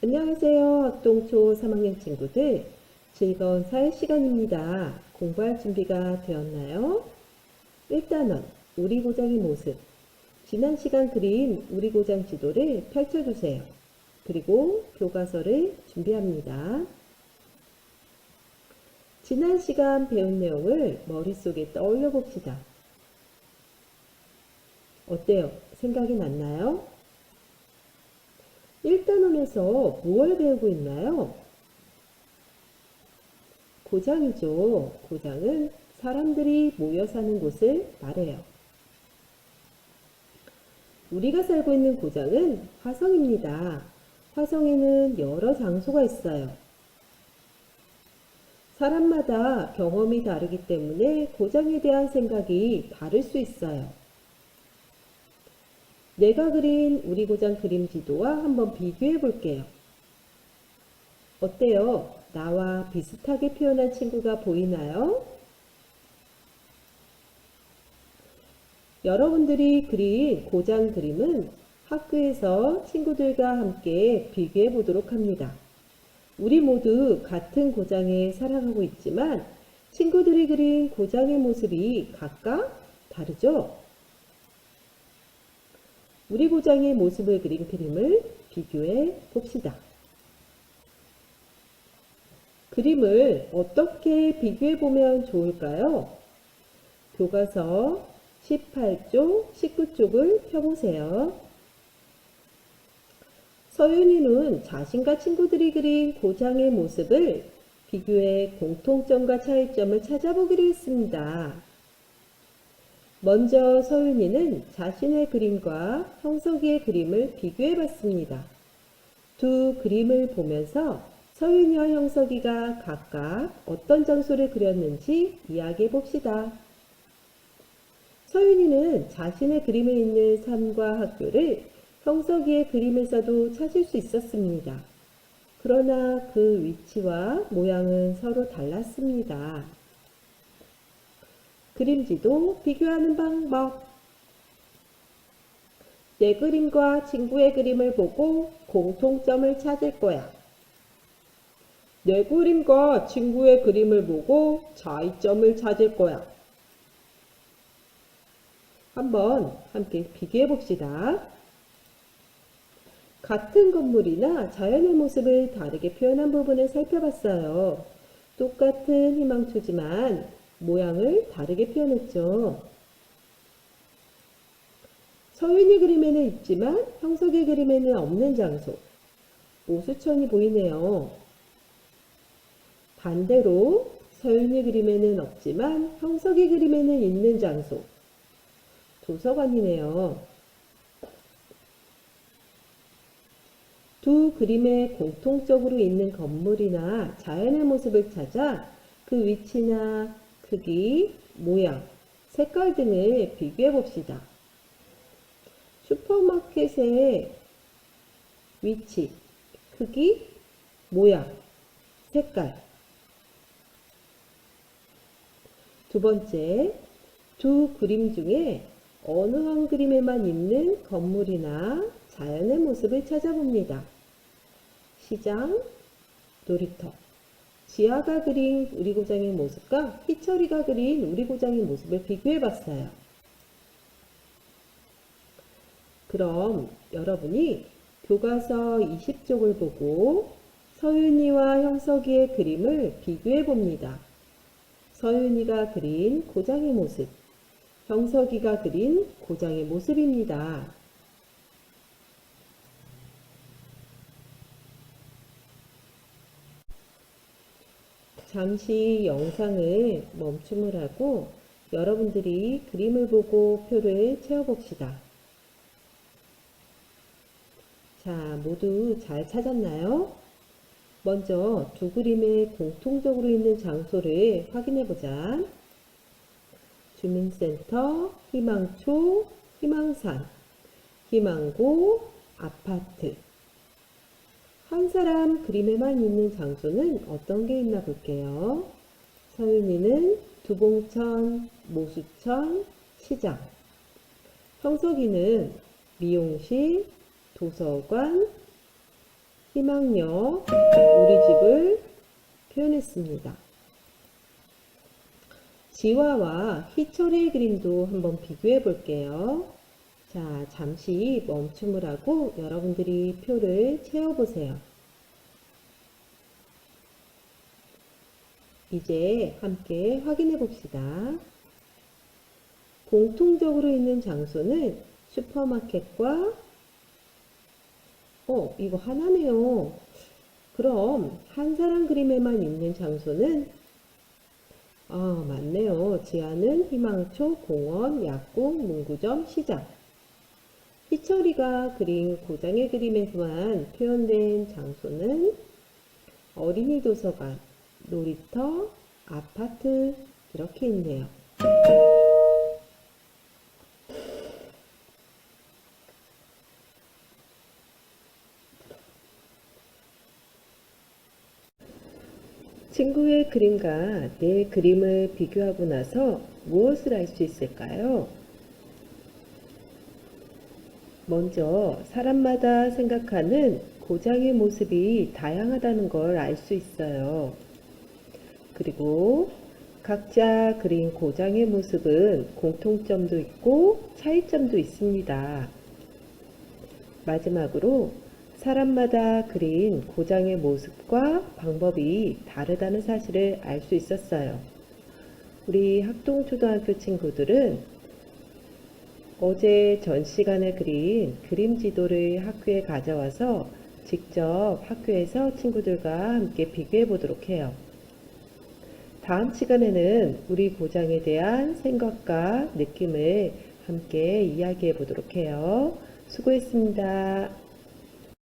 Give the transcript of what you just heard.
안녕하세요. 학동초 3학년 친구들. 즐거운 사회 시간입니다. 공부할 준비가 되었나요? 1단원, 우리 고장의 모습. 지난 시간 그린 우리 고장 지도를 펼쳐주세요. 그리고 교과서를 준비합니다. 지난 시간 배운 내용을 머릿속에 떠올려 봅시다. 어때요? 생각이 났나요? 1단원에서 무엇을 배우고 있나요? 고장이죠. 고장은 사람들이 모여 사는 곳을 말해요. 우리가 살고 있는 고장은 화성입니다. 화성에는 여러 장소가 있어요. 사람마다 경험이 다르기 때문에 고장에 대한 생각이 다를 수 있어요. 내가 그린 우리 고장 그림 지도와 한번 비교해 볼게요. 어때요? 나와 비슷하게 표현한 친구가 보이나요? 여러분들이 그린 고장 그림은 학교에서 친구들과 함께 비교해 보도록 합니다. 우리 모두 같은 고장에 살아가고 있지만 친구들이 그린 고장의 모습이 각각 다르죠? 우리 고장의 모습을 그린 그림을 비교해 봅시다. 그림을 어떻게 비교해 보면 좋을까요? 교과서 18쪽, 19쪽을 펴보세요. 서윤이는 자신과 친구들이 그린 고장의 모습을 비교해 공통점과 차이점을 찾아보기로 했습니다. 먼저 서윤이는 자신의 그림과 형석이의 그림을 비교해 봤습니다. 두 그림을 보면서 서윤이와 형석이가 각각 어떤 장소를 그렸는지 이야기해 봅시다. 서윤이는 자신의 그림에 있는 산과 학교를 형석이의 그림에서도 찾을 수 있었습니다. 그러나 그 위치와 모양은 서로 달랐습니다. 그림지도 비교하는 방법. 내 그림과 친구의 그림을 보고 공통점을 찾을 거야. 내 그림과 친구의 그림을 보고 차이점을 찾을 거야. 한번 함께 비교해 봅시다. 같은 건물이나 자연의 모습을 다르게 표현한 부분을 살펴봤어요. 똑같은 희망초지만 모양을 다르게 표현했죠. 서윤이 그림에는 있지만 형석의 그림에는 없는 장소. 오수천이 보이네요. 반대로 서윤이 그림에는 없지만 형석의 그림에는 있는 장소. 도서관이네요. 두 그림에 공통적으로 있는 건물이나 자연의 모습을 찾아 그 위치나 크기, 모양, 색깔 등을 비교해 봅시다. 슈퍼마켓의 위치, 크기, 모양, 색깔. 두 번째, 두 그림 중에 어느 한 그림에만 있는 건물이나 자연의 모습을 찾아봅니다. 시장, 놀이터. 지아가 그린 우리 고장의 모습과 희철이가 그린 우리 고장의 모습을 비교해 봤어요. 그럼 여러분이 교과서 20쪽을 보고 서윤이와 형석이의 그림을 비교해 봅니다. 서윤이가 그린 고장의 모습, 형석이가 그린 고장의 모습입니다. 잠시 영상을 멈춤을 하고 여러분들이 그림을 보고 표를 채워봅시다. 자, 모두 잘 찾았나요? 먼저 두 그림에 공통적으로 있는 장소를 확인해 보자. 주민센터, 희망초, 희망산, 희망고, 아파트. 한 사람 그림에만 있는 장소는 어떤 게 있나 볼게요. 서윤이는 두봉천, 모수천, 시장. 형석이는 미용실, 도서관, 희망역, 우리 집을 표현했습니다. 지화와 희철의 그림도 한번 비교해 볼게요. 자, 잠시 멈춤을 하고 여러분들이 표를 채워보세요. 이제 함께 확인해 봅시다. 공통적으로 있는 장소는 슈퍼마켓과 어, 이거 하나네요. 그럼 한 사람 그림에만 있는 장소는 아, 맞네요. 지하는 희망초, 공원, 약국, 문구점, 시장. 희철이가 그린 고장의 그림에서만 표현된 장소는 어린이 도서관, 놀이터, 아파트 이렇게 있네요. 친구의 그림과 내 그림을 비교하고 나서 무엇을 알 수 있을까요? 먼저 사람마다 생각하는 고장의 모습이 다양하다는 걸 알 수 있어요. 그리고 각자 그린 고장의 모습은 공통점도 있고 차이점도 있습니다. 마지막으로 사람마다 그린 고장의 모습과 방법이 다르다는 사실을 알 수 있었어요. 우리 학동초등학교 친구들은 어제 전 시간에 그린 그림 지도를 학교에 가져와서 직접 학교에서 친구들과 함께 비교해 보도록 해요. 다음 시간에는 우리 고장에 대한 생각과 느낌을 함께 이야기해 보도록 해요. 수고했습니다.